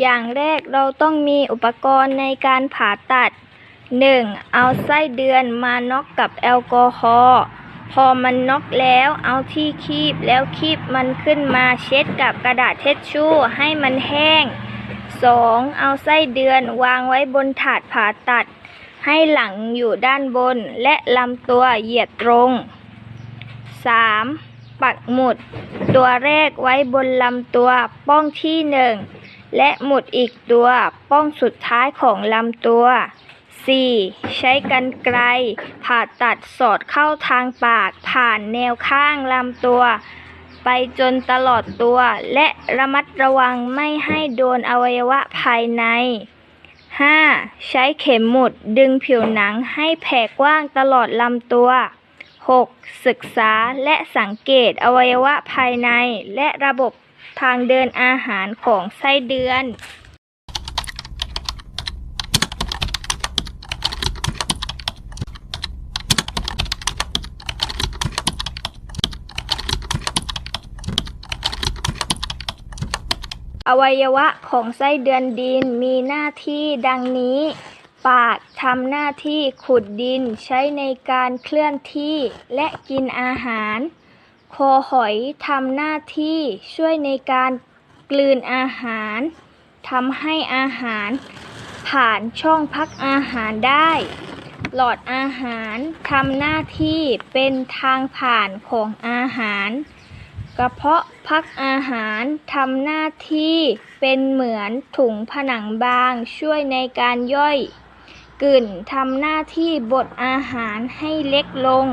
อย่างแรกเราต้องมีอุปกรณ์ในการผ่าตัด 1. เอาไส้เดือนมาน็อกกับแอลกอฮอล์พอมันน็อกแล้วเอาที่คีบแล้วคีบมันขึ้นมาเช็ดกับกระดาษเช็ดชู่ให้มันแห้ง 2. เอาไส้เดือนวางไว้บนถาดผ่าตัด ให้หลังอยู่ด้านบนและลำตัวเหยียดตรง 3. ปักหมุด ตัวแรกไว้บนลำตัวป้องที่หนึ่ง และหมุดอีกตัวป้องสุดท้ายของลำตัว 4. ใช้กรรไกรผ่าตัดสอดเข้าทางปาก ผ่านแนวข้างลำตัว ไปจนตลอดตัว และระมัดระวังไม่ให้โดนอวัยวะภายใน 5. ใช้เข็มหมุดดึงผิวหนังให้แผ่กว้างตลอดลำตัว 6. ศึกษาและสังเกตอวัยวะภายในและระบบ ทางเดินอาหารของไส้เดือน อวัยวะของไส้เดือนดินมีหน้าที่ดังนี้ ปากทำหน้าที่ขุดดินใช้ในการเคลื่อนที่และกินอาหาร คอหอยทำหน้าที่ช่วยในการกลืนอาหารทำให้อาหารผ่านช่องพักอาหารได้ หลอดอาหารทำหน้าที่เป็นทางผ่านของอาหาร กระเพาะพักอาหารทำหน้าที่เป็นเหมือนถุงผนังบางช่วยในการย่อยกลืนทำหน้าที่บดอาหารให้เล็กลง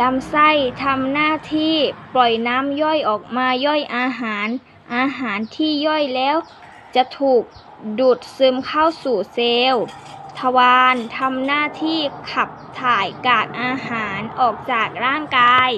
ลำไส้ทำหน้าที่ปล่อยน้ำย่อยออกมาย่อยอาหาร อาหารที่ย่อยแล้ว จะถูกดูดซึมเข้าสู่เซลล์ ทวารทำหน้าที่ขับถ่ายกากอาหารออกจากร่างกาย